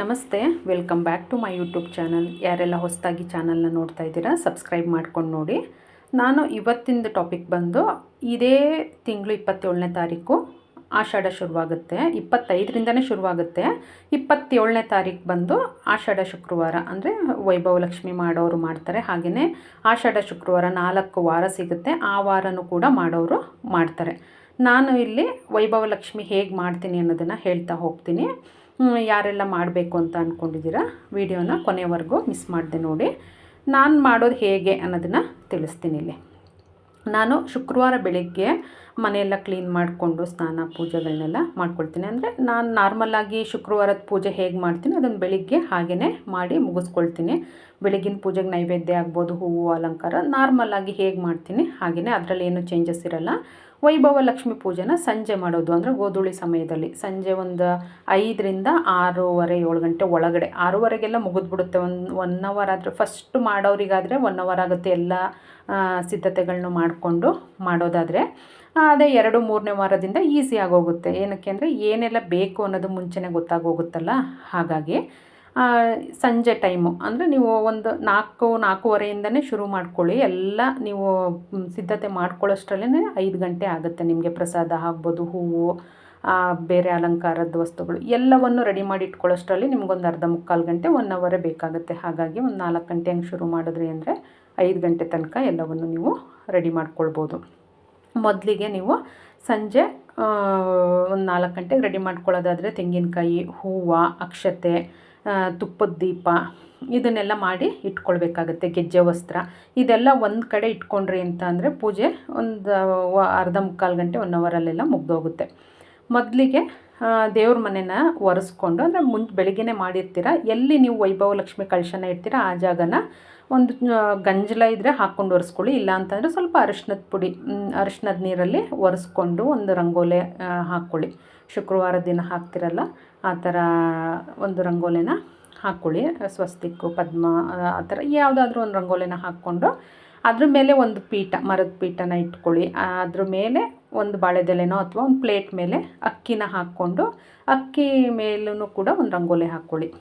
ನಮಸ್ತೆ welcome back to my YouTube channel ಯಾರೆಲ್ಲ ಹೊಸದಾಗಿ ಚಾನಲ್ನ ನೋಡ್ತಾ ಇದ್ದೀರಾ ಸಬ್ಸ್ಕ್ರೈಬ್ ಮಾಡ್ಕೊಂಡು ನೋಡಿ. ನಾನು ಇವತ್ತಿನ ಟಾಪಿಕ್ ಬಂದು ಇದೇ ತಿಂಗಳು ಇಪ್ಪತ್ತೇಳನೇ ತಾರೀಕು ಆಷಾಢ ಶುರುವಾಗುತ್ತೆ. ಇಪ್ಪತ್ತೈದರಿಂದನೇ ಶುರುವಾಗುತ್ತೆ. ಇಪ್ಪತ್ತೇಳನೇ ತಾರೀಕು ಬಂದು ಆಷಾಢ ಶುಕ್ರವಾರ, ಅಂದರೆ ವೈಭವ ಲಕ್ಷ್ಮಿ ಮಾಡೋರು ಮಾಡ್ತಾರೆ. ಹಾಗೆಯೇ ಆಷಾಢ ಶುಕ್ರವಾರ ನಾಲ್ಕು ವಾರ ಸಿಗುತ್ತೆ. ಆ ವಾರನೂ ಕೂಡ ಮಾಡೋರು ಮಾಡ್ತಾರೆ. ನಾನು ಇಲ್ಲಿ ವೈಭವ ಲಕ್ಷ್ಮಿ ಹೇಗೆ ಮಾಡ್ತೀನಿ ಅನ್ನೋದನ್ನು ಹೇಳ್ತಾ ಹೋಗ್ತೀನಿ. ಯಾರೆಲ್ಲ ಮಾಡಬೇಕು ಅಂತ ಅಂದ್ಕೊಂಡಿದ್ದೀರಾ ವಿಡಿಯೋನ ಕೊನೆವರೆಗೂ ಮಿಸ್ ಮಾಡಿದೆ ನೋಡಿ. ನಾನು ಮಾಡೋದು ಹೇಗೆ ಅನ್ನೋದನ್ನು ತಿಳಿಸ್ತೀನಿ ಇಲ್ಲಿ. ನಾನು ಶುಕ್ರವಾರ ಬೆಳಿಗ್ಗೆ ಮನೆಯೆಲ್ಲ ಕ್ಲೀನ್ ಮಾಡಿಕೊಂಡು ಸ್ನಾನ ಪೂಜೆಗಳನ್ನೆಲ್ಲ ಮಾಡ್ಕೊಳ್ತೀನಿ. ಅಂದರೆ ನಾನು ನಾರ್ಮಲ್ಲಾಗಿ ಶುಕ್ರವಾರದ ಪೂಜೆ ಹೇಗೆ ಮಾಡ್ತೀನಿ ಅದನ್ನು ಬೆಳಿಗ್ಗೆ ಹಾಗೆಯೇ ಮಾಡಿ ಮುಗಿಸ್ಕೊಳ್ತೀನಿ. ಬೆಳಗಿನ ಪೂಜೆಗೆ ನೈವೇದ್ಯ ಆಗ್ಬೋದು, ಹೂವು, ಅಲಂಕಾರ ನಾರ್ಮಲ್ಲಾಗಿ ಹೇಗೆ ಮಾಡ್ತೀನಿ ಹಾಗೆಯೇ ಅದರಲ್ಲಿ ಏನು ಚೇಂಜಸ್ ಇರಲ್ಲ. ವೈಭವ ಲಕ್ಷ್ಮಿ ಪೂಜೆನ ಸಂಜೆ ಮಾಡೋದು. ಅಂದರೆ ಗೋಧೂಳಿ ಸಮಯದಲ್ಲಿ ಸಂಜೆ ಒಂದು ಐದರಿಂದ ಆರೂವರೆ, ಏಳು ಗಂಟೆ ಒಳಗಡೆ. ಆರೂವರೆಗೆಲ್ಲ ಮುಗಿದ್ಬಿಡುತ್ತೆ. ಒಂದು ಒನ್ ಅವರ್ ಆದರೆ ಫಸ್ಟ್ ಮಾಡೋರಿಗಾದರೆ ಒನ್ ಅವರ್ ಆಗುತ್ತೆ ಎಲ್ಲ ಸಿದ್ಧತೆಗಳನ್ನೂ ಮಾಡಿಕೊಂಡು ಮಾಡೋದಾದರೆ. ಅದೇ ಎರಡು ಮೂರನೇ ವಾರದಿಂದ ಈಸಿ ಆಗೋಗುತ್ತೆ. ಏನಕ್ಕೆ ಅಂದರೆ ಏನೆಲ್ಲ ಬೇಕು ಅನ್ನೋದು ಮುಂಚೆನೇ ಗೊತ್ತಾಗೋಗುತ್ತಲ್ಲ? ಹಾಗಾಗಿ ಸಂಜೆ ಟೈಮು ಅಂದರೆ ನೀವು ಒಂದು ನಾಲ್ಕು, ನಾಲ್ಕೂವರೆಯಿಂದನೇ ಶುರು ಮಾಡ್ಕೊಳ್ಳಿ. ಎಲ್ಲ ನೀವು ಸಿದ್ಧತೆ ಮಾಡ್ಕೊಳ್ಳೋಷ್ಟರಲ್ಲೇ ಐದು ಗಂಟೆ ಆಗುತ್ತೆ ನಿಮಗೆ ಪ್ರಸಾದ ಆಗ್ಬೋದು, ಹೂವು ಬೇರೆ ಅಲಂಕಾರದ ವಸ್ತುಗಳು ಎಲ್ಲವನ್ನು ರೆಡಿ ಮಾಡಿ ಇಟ್ಕೊಳ್ಳೋಷ್ಟರಲ್ಲಿ ನಿಮಗೊಂದು ಅರ್ಧ ಮುಕ್ಕಾಲು ಗಂಟೆ ಒನ್ ಅವರೇ ಬೇಕಾಗುತ್ತೆ. ಹಾಗಾಗಿ ಒಂದು ನಾಲ್ಕು ಗಂಟೆ ಹಂಗೆ ಶುರು ಮಾಡಿದ್ರಿ ಅಂದರೆ ಐದು ಗಂಟೆ ತನಕ ಎಲ್ಲವನ್ನು ನೀವು ರೆಡಿ ಮಾಡ್ಕೊಳ್ಬೋದು. ಮೊದಲಿಗೆ ನೀವು ಸಂಜೆ ಒಂದು ನಾಲ್ಕು ಗಂಟೆಗೆ ರೆಡಿ ಮಾಡ್ಕೊಳ್ಳೋದಾದರೆ ತೆಂಗಿನಕಾಯಿ, ಹೂವು, ಅಕ್ಷತೆ ತುಪ್ಪದ ದೀಪ ಇದನ್ನೆಲ್ಲ ಮಾಡಿ ಇಟ್ಕೊಳ್ಬೇಕಾಗತ್ತೆ, ಗೆಜ್ಜೆ ವಸ್ತ್ರ. ಇದೆಲ್ಲ ಒಂದು ಕಡೆ ಇಟ್ಕೊಂಡ್ರಿ ಅಂತ ಅಂದರೆ ಪೂಜೆ ಒಂದು ಅರ್ಧ ಮುಕ್ಕಾಲು ಗಂಟೆ ಒನ್ ಅವರಲ್ಲೆಲ್ಲ ಮುಗ್ದೋಗುತ್ತೆ. ಮೊದಲಿಗೆ ದೇವ್ರ ಮನೆನ ಒರೆಸ್ಕೊಂಡು, ಅಂದರೆ ಮುಂಚೆ ಬೆಳಿಗ್ಗೆನೇ ಮಾಡಿರ್ತೀರ? ಎಲ್ಲಿ ನೀವು ವೈಭವ ಲಕ್ಷ್ಮಿ ಕಳಶನ ಇಡ್ತೀರ? ಆ ಜಾಗನ ಒಂದು ಗಂಜಲ ಇದ್ದರೆ ಹಾಕ್ಕೊಂಡು ಒರೆಸ್ಕೊಳ್ಳಿ, ಇಲ್ಲ ಅಂತಂದರೆ ಸ್ವಲ್ಪ ಅರಿಶಿನದ ಪುಡಿ ಅರಿಶಿನದ ನೀರಲ್ಲಿ ಒರೆಸ್ಕೊಂಡು ಒಂದು ರಂಗೋಲೆ ಹಾಕ್ಕೊಳ್ಳಿ. ಶುಕ್ರವಾರ ದಿನ ಹಾಕ್ತಿರಲ್ಲ, ಆ ಥರ ಒಂದು ರಂಗೋಲೆನ ಹಾಕ್ಕೊಳ್ಳಿ. ಸ್ವಸ್ತಿಕ್ಕು ಪದ್ಮ, ಆ- ಥರ ಯಾವುದಾದ್ರೂ ಒಂದು ರಂಗೋಲೆನ ಹಾಕ್ಕೊಂಡು, ಅದ್ರ ಮೇಲೆ ಒಂದು ಪೀಠ, ಮರದ ಪೀಠನ ಇಟ್ಕೊಳ್ಳಿ. ಅದ್ರ ಮೇಲೆ ಒಂದು ಬಾಳೆದೆಲೆನೋ ಅಥವಾ ಒಂದು ಪ್ಲೇಟ್ ಮೇಲೆ ಅಕ್ಕಿನ ಹಾಕ್ಕೊಂಡು, ಅಕ್ಕಿ ಮೇಲೂ ಕೂಡ ಒಂದು ರಂಗೋಲಿ ಹಾಕ್ಕೊಳ್ಳಿ.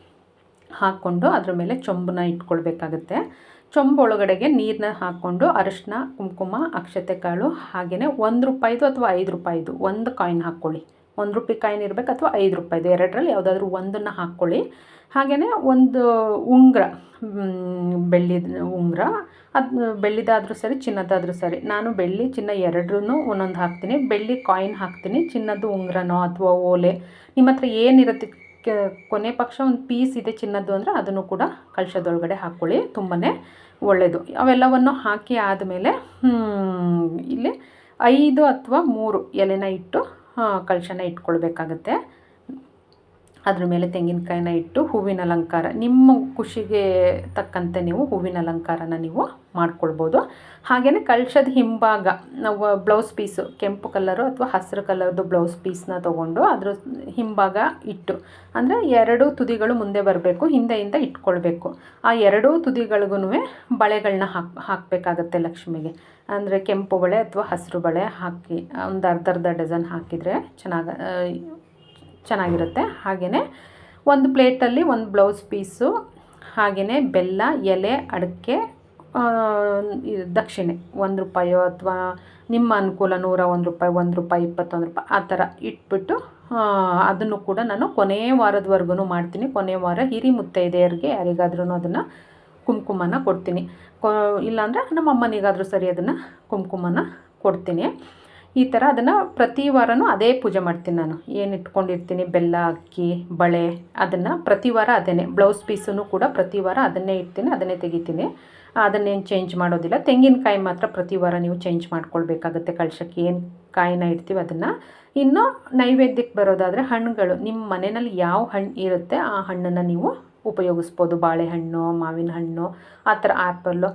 ಹಾಕ್ಕೊಂಡು ಅದ್ರ ಮೇಲೆ ಚೊಂಬನ್ನ ಇಟ್ಕೊಳ್ಬೇಕಾಗತ್ತೆ. ಚೊಂಬು ಒಳಗಡೆಗೆ ನೀರನ್ನ ಹಾಕ್ಕೊಂಡು ಅರಿಶಿನ ಕುಂಕುಮ, ಅಕ್ಷತೆ ಕಾಳು ಹಾಗೆಯೇ ಒಂದು ರೂಪಾಯಿದು ಅಥವಾ ಐದು ರೂಪಾಯಿದು ಒಂದು ಕಾಯಿನ್ ಹಾಕ್ಕೊಳ್ಳಿ. ಒಂದು ರೂಪಾಯಿ ಕಾಯಿನ್ ಇರಬೇಕು ಅಥವಾ ಐದು ರೂಪಾಯಿದು ಎರಡರಲ್ಲಿ ಯಾವುದಾದ್ರೂ ಒಂದನ್ನು ಹಾಕ್ಕೊಳ್ಳಿ. ಹಾಗೆಯೇ ಒಂದು ಉಂಗುರ ಬೆಳ್ಳಿದ ಉಂಗುರ. ಅದು ಬೆಳ್ಳಿದಾದರೂ ಸರಿ, ಚಿನ್ನದಾದರೂ ಸರಿ. ನಾನು ಬೆಳ್ಳಿ, ಚಿನ್ನ ಎರಡರೂ ಒಂದೊಂದು ಹಾಕ್ತೀನಿ. ಬೆಳ್ಳಿ ಕಾಯಿನ್ ಹಾಕ್ತೀನಿ. ಚಿನ್ನದ್ದು ಉಂಗುರನೋ ಅಥವಾ ಓಲೆ. ನಿಮ್ಮ ಹತ್ರ ಏನಿರುತ್ತೆ ಕೊನೆ ಪಕ್ಷ ಒಂದು ಪೀಸ್ ಇದೆ ಚಿನ್ನದ್ದು ಅಂದರೆ ಅದನ್ನು ಕೂಡ ಕಳಶದೊಳಗಡೆ ಹಾಕ್ಕೊಳ್ಳಿ. ತುಂಬಾ ಒಳ್ಳೆಯದು ಅವೆಲ್ಲವನ್ನು ಹಾಕಿ ಆದಮೇಲೆ ಇಲ್ಲಿ ಐದು ಅಥವಾ ಮೂರು ಎಲೆನ ಇಟ್ಟು ಕಳಶನ ಇಟ್ಕೊಳ್ಬೇಕಾಗತ್ತೆ. ಅದ್ರ ಮೇಲೆ ತೆಂಗಿನಕಾಯಿನ ಇಟ್ಟು ಹೂವಿನ ಅಲಂಕಾರ, ನಿಮ್ಮ ಖುಷಿಗೆ ತಕ್ಕಂತೆ ನೀವು ಹೂವಿನ ಅಲಂಕಾರನ ನೀವು ಮಾಡ್ಕೊಳ್ಬೋದು. ಹಾಗೆಯೇ ಕಳಶದ ಹಿಂಭಾಗ, ನಾವು ಬ್ಲೌಸ್ ಪೀಸು, ಕೆಂಪು ಕಲರು ಅಥವಾ ಹಸಿರು ಕಲರ್ದು ಬ್ಲೌಸ್ ಪೀಸ್ನ ತೊಗೊಂಡು ಅದ್ರ ಹಿಂಭಾಗ ಇಟ್ಟು, ಅಂದರೆ ಎರಡೂ ತುದಿಗಳು ಮುಂದೆ ಬರಬೇಕು, ಹಿಂದೆಯಿಂದ ಇಟ್ಕೊಳ್ಬೇಕು. ಆ ಎರಡೂ ತುದಿಗಳಿಗೂ ಬಳೆಗಳನ್ನ ಹಾಕ್, ಹಾಕಬೇಕಾಗತ್ತೆ ಲಕ್ಷ್ಮಿಗೆ. ಅಂದರೆ ಕೆಂಪು ಬಳೆ ಅಥವಾ ಹಸಿರು ಬಳೆ ಹಾಕಿ, ಒಂದು ಅರ್ಧ ಅರ್ಧ ಡಜನ್ ಹಾಕಿದರೆ ಚೆನ್ನಾಗಿ ಚೆನ್ನಾಗಿರುತ್ತೆ. ಹಾಗೆಯೇ ಒಂದು ಪ್ಲೇಟಲ್ಲಿ ಒಂದು ಬ್ಲೌಸ್ ಪೀಸು ಹಾಗೆಯೇ ಬೆಲ್ಲ, ಎಲೆ, ಅಡಿಕೆ ದಕ್ಷಿಣೆ ಒಂದು ರೂಪಾಯೋ ಅಥವಾ ನಿಮ್ಮ ಅನುಕೂಲ ನೂರ ಒಂದು ರೂಪಾಯಿ ಒಂದು ರೂಪಾಯಿ ಇಪ್ಪತ್ತೊಂದು ರೂಪಾಯಿ ಆ ಥರ ಇಟ್ಬಿಟ್ಟು ಅದನ್ನು ಕೂಡ ನಾನು ಕೊನೆಯ ವಾರದವರೆಗೂ ಮಾಡ್ತೀನಿ. ಕೊನೆಯ ವಾರ ಹಿರಿ ಮುತ್ತೈದೆಯರಿಗೆ ಯಾರಿಗಾದ್ರೂ ಅದನ್ನು ಕುಂಕುಮನ ಕೊಡ್ತೀನಿ. ಕೊ, ಇಲ್ಲಾಂದರೆ ನಮ್ಮ ಅಮ್ಮನಿಗಾದರೂ ಸರಿ ಅದನ್ನು ಕುಂಕುಮನ ಕೊಡ್ತೀನಿ. ಈ ಥರ ಅದನ್ನು ಪ್ರತಿ ವಾರವೂ ಅದೇ ಪೂಜೆ ಮಾಡ್ತೀನಿ ನಾನು. ಏನು ಇಟ್ಕೊಂಡಿರ್ತೀನಿ? ಬೆಲ್ಲ, ಅಕ್ಕಿ, ಬಳೆ ಅದನ್ನು ಪ್ರತಿ ವಾರ ಅದೇ ಬ್ಲೌಸ್ ಪೀಸನ್ನು ಕೂಡ ಪ್ರತಿ ವಾರ ಅದನ್ನೇ ಇಡ್ತೀನಿ, ಅದನ್ನೇ ತೆಗಿತೀನಿ. ಅದನ್ನೇನು ಚೇಂಜ್ ಮಾಡೋದಿಲ್ಲ. ತೆಂಗಿನಕಾಯಿ ಮಾತ್ರ ಪ್ರತಿ ವಾರ ನೀವು ಚೇಂಜ್ ಮಾಡ್ಕೊಳ್ಬೇಕಾಗುತ್ತೆ ಕಳ್ಸಕ್ಕೆ. ಏನು ಕಾಯಿನ ಇಡ್ತೀವಿ ಅದನ್ನು. ಇನ್ನು ನೈವೇದ್ಯಕ್ಕೆ ಬರೋದಾದರೆ ಹಣ್ಣುಗಳು. ನಿಮ್ಮ ಮನೆಯಲ್ಲಿ ಯಾವ ಹಣ್ಣು ಇರುತ್ತೆ ಆ ಹಣ್ಣನ್ನು ನೀವು ಉಪಯೋಗಿಸ್ಬೋದು, ಬಾಳೆಹಣ್ಣು ಮಾವಿನ ಹಣ್ಣು ಆ ಥರ ಆ್ಯಪಲ್ಲು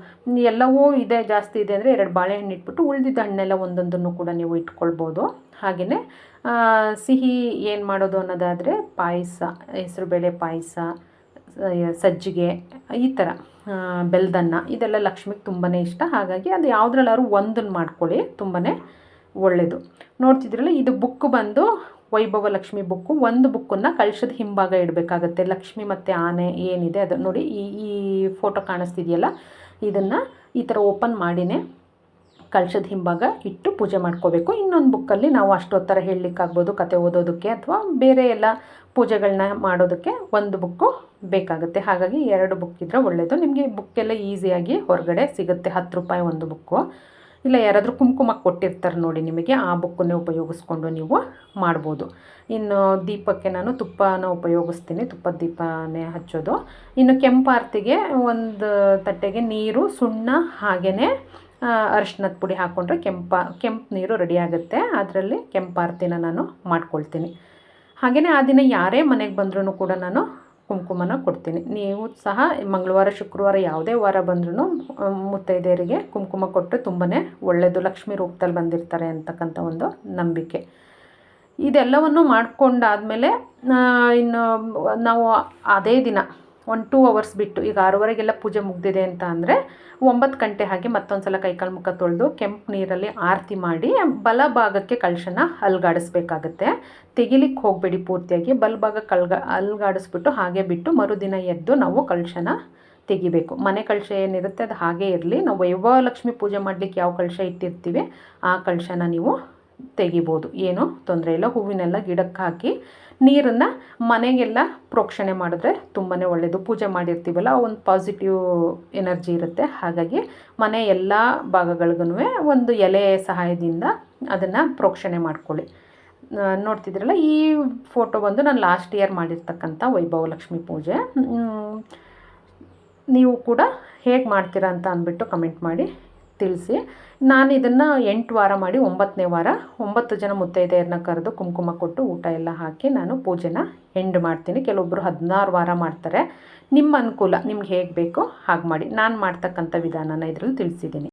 ಎಲ್ಲವೂ ಇದೆ, ಜಾಸ್ತಿ ಇದೆ ಅಂದರೆ ಎರಡು ಬಾಳೆಹಣ್ಣು ಇಟ್ಬಿಟ್ಟು ಉಳಿದಿದ್ದ ಹಣ್ಣೆಲ್ಲ ಒಂದೊಂದನ್ನು ಕೂಡ ನೀವು ಇಟ್ಕೊಳ್ಬೋದು. ಹಾಗೆಯೇ ಸಿಹಿ ಏನು ಮಾಡೋದು ಅನ್ನೋದಾದರೆ ಪಾಯಸ, ಹೆಸರುಬೇಳೆ ಪಾಯಸ, ಸಜ್ಜಿಗೆ, ಈ ಥರ ಬೆಲ್ದನ್ನ, ಇದೆಲ್ಲ ಲಕ್ಷ್ಮಿಗೆ ತುಂಬಾ ಇಷ್ಟ. ಹಾಗಾಗಿ ಅದು ಯಾವುದ್ರಲ್ಲಾದ್ರೂ ಒಂದನ್ನು ಮಾಡ್ಕೊಳ್ಳಿ ತುಂಬಾ ಒಳ್ಳೆಯದು ನೋಡ್ತಿದ್ರಲ್ಲ ಇದು ಬುಕ್ ಬಂದು ವೈಭವ ಲಕ್ಷ್ಮಿ ಬುಕ್ಕು, ಒಂದು ಬುಕ್ಕನ್ನು ಕಳಶದ ಹಿಂಭಾಗ ಇಡಬೇಕಾಗತ್ತೆ. ಲಕ್ಷ್ಮಿ ಮತ್ತು ಆನೆ ಏನಿದೆ ಅದು ನೋಡಿ, ಈ ಈ ಫೋಟೋ ಕಾಣಿಸ್ತಿದೆಯಲ್ಲ? ಇದನ್ನು ಈ ಥರ ಓಪನ್ ಮಾಡಿನೇ ಕಳಶದ ಹಿಂಭಾಗ ಇಟ್ಟು ಪೂಜೆ ಮಾಡ್ಕೋಬೇಕು. ಇನ್ನೊಂದು ಬುಕ್ಕಲ್ಲಿ ನಾವು ಅಷ್ಟೊತ್ತರ ಹೇಳಲಿಕ್ಕಾಗ್ಬೋದು ಕತೆ ಓದೋದಕ್ಕೆ ಅಥವಾ ಬೇರೆ ಎಲ್ಲ ಪೂಜೆಗಳನ್ನ ಮಾಡೋದಕ್ಕೆ ಒಂದು ಬುಕ್ಕು ಬೇಕಾಗುತ್ತೆ. ಹಾಗಾಗಿ ಎರಡು ಬುಕ್ ಇದ್ದರೆ ಒಳ್ಳೆಯದು ನಿಮಗೆ ಬುಕ್ಕೆಲ್ಲ ಈಸಿಯಾಗಿ ಹೊರಗಡೆ ಸಿಗುತ್ತೆ, ಹತ್ತು ರೂಪಾಯಿ ಒಂದು ಬುಕ್ಕು. ಇಲ್ಲ, ಯಾರಾದರೂ ಕುಂಕುಮ ಕೊಟ್ಟಿರ್ತಾರೆ ನೋಡಿ ನಿಮಗೆ, ಆ ಬುಕ್ಕನ್ನೇ ಉಪಯೋಗಿಸ್ಕೊಂಡು ನೀವು ಮಾಡ್ಬೋದು. ಇನ್ನು ದೀಪಕ್ಕೆ ನಾನು ತುಪ್ಪನ ಉಪಯೋಗಿಸ್ತೀನಿ, ತುಪ್ಪದ ದೀಪನೇ ಹಚ್ಚೋದು. ಇನ್ನು ಕೆಂಪಾರ್ತಿಗೆ ಒಂದು ತಟ್ಟೆಗೆ ನೀರು, ಸುಣ್ಣ, ಹಾಗೆಯೇ ಅರಿಶಿನದ ಪುಡಿ ಹಾಕ್ಕೊಂಡ್ರೆ ಕೆಂಪ, ಕೆಂಪು ನೀರು ರೆಡಿ ಆಗುತ್ತೆ. ಅದರಲ್ಲಿ ಕೆಂಪಾರ್ತಿನ ನಾನು ಮಾಡ್ಕೊಳ್ತೀನಿ. ಹಾಗೆಯೇ ಆ ದಿನ ಯಾರೇ ಮನೆಗೆ ಬಂದ್ರೂ ಕೂಡ ನಾನು ಕುಂಕುಮನ ಕೊಡ್ತೀನಿ. ನೀವು ಸಹ ಮಂಗಳವಾರ, ಶುಕ್ರವಾರ ಯಾವುದೇ ವಾರ ಬಂದ್ರೂ ಮುತ್ತೈದೆಯರಿಗೆ ಕುಂಕುಮ ಕೊಟ್ಟರೆ ತುಂಬಾ ಒಳ್ಳೆಯದು ಲಕ್ಷ್ಮಿ ರೂಪದಲ್ಲಿ ಬಂದಿರ್ತಾರೆ ಅಂತಕ್ಕಂಥ ಒಂದು ನಂಬಿಕೆ. ಇದೆಲ್ಲವನ್ನು ಮಾಡಿಕೊಂಡಾದ್ಮೇಲೆ ಇನ್ನು ನಾವು ಅದೇ ದಿನ ಒನ್ ಟೂ ಅವರ್ಸ್ ಬಿಟ್ಟು ಈಗ ಆರೂವರೆಗೆಲ್ಲ ಪೂಜೆ ಮುಗಿದಿದೆ ಅಂತ ಅಂದರೆ ಒಂಬತ್ತು ಗಂಟೆ ಹಾಗೆ ಮತ್ತೊಂದು ಸಲ ಕೈಕಾಲು ಮುಖ ತೊಳೆದು ಕೆಂಪು ನೀರಲ್ಲಿ ಆರತಿ ಮಾಡಿ ಬಲ ಭಾಗಕ್ಕೆ ಕಳಶನ ಅಲ್ಗಾಡಿಸ್ಬೇಕಾಗತ್ತೆ ತೆಗಿಲಿಕ್ಕೆ ಹೋಗಬೇಡಿ ಪೂರ್ತಿಯಾಗಿ. ಬಲಭಾಗ ಕಳ್ಗ ಅಲ್ಗಾಡಿಸ್ಬಿಟ್ಟು ಹಾಗೆ ಬಿಟ್ಟು ಮರುದಿನ ಎದ್ದು ನಾವು ಕಳಶನ ತೆಗಿಬೇಕು. ಮನೆ ಕಳಶ ಏನಿರುತ್ತೆ ಅದು ಹಾಗೇ ಇರಲಿ. ನಾವು ವೈಭವ ಲಕ್ಷ್ಮಿ ಪೂಜೆ ಮಾಡಲಿಕ್ಕೆ ಯಾವ ಕಳಶ ಇಟ್ಟಿರ್ತೀವಿ ಆ ಕಳಶನ ನೀವು ತೆಗಿಬೋದು. ಏನು ತೊಂದರೆ ಇಲ್ಲ. ಹೂವಿನೆಲ್ಲ ಗಿಡಕ್ಕೆ ಹಾಕಿ ನೀರನ್ನು ಮನೆಗೆಲ್ಲ ಪ್ರೋಕ್ಷಣೆ ಮಾಡಿದ್ರೆ ತುಂಬಾ ಒಳ್ಳೆಯದು ಪೂಜೆ ಮಾಡಿರ್ತೀವಲ್ಲ ಒಂದು ಪಾಸಿಟಿವ್ ಎನರ್ಜಿ ಇರುತ್ತೆ. ಹಾಗಾಗಿ ಮನೆ ಎಲ್ಲ ಭಾಗಗಳಿಗೂ ಒಂದು ಎಲೆ ಸಹಾಯದಿಂದ ಅದನ್ನು ಪ್ರೋಕ್ಷಣೆ ಮಾಡ್ಕೊಳ್ಳಿ. ನೋಡ್ತಿದ್ರಲ್ಲ ಈ ಫೋಟೋ ಬಂದು ನಾನು ಲಾಸ್ಟ್ ಇಯರ್ ಮಾಡಿರ್ತಕ್ಕಂಥ ವೈಭವ ಲಕ್ಷ್ಮಿ ಪೂಜೆ ನೀವು ಕೂಡ ಹೇಗೆ ಮಾಡ್ತೀರಾ ಅಂತ ಅಂದ್ಬಿಟ್ಟು ಕಮೆಂಟ್ ಮಾಡಿ. ತಿಳಿಸಿ. ನಾನು ಇದನ್ನು ಎಂಟು ವಾರ ಮಾಡಿ ಒಂಬತ್ತನೇ ವಾರ, ಒಂಬತ್ತು ಜನ ಮುತ್ತೈದೆಯರನ್ನ ಕರೆದು ಕುಂಕುಮ ಕೊಟ್ಟು ಊಟ ಎಲ್ಲ ಹಾಕಿ ನಾನು ಪೂಜೆನ ಎಂಡ್ ಮಾಡ್ತೀನಿ. ಕೆಲವೊಬ್ಬರು ಹದಿನಾರು ವಾರ ಮಾಡ್ತಾರೆ. ನಿಮ್ಮ ಅನುಕೂಲ, ನಿಮ್ಗೆ ಹೇಗೆ ಬೇಕೋ ಹಾಗೆ ಮಾಡಿ. ನಾನು ಮಾಡ್ತಕ್ಕಂಥ ವಿಧಾನನ ಇದರಲ್ಲಿ ತಿಳಿಸಿದ್ದೀನಿ.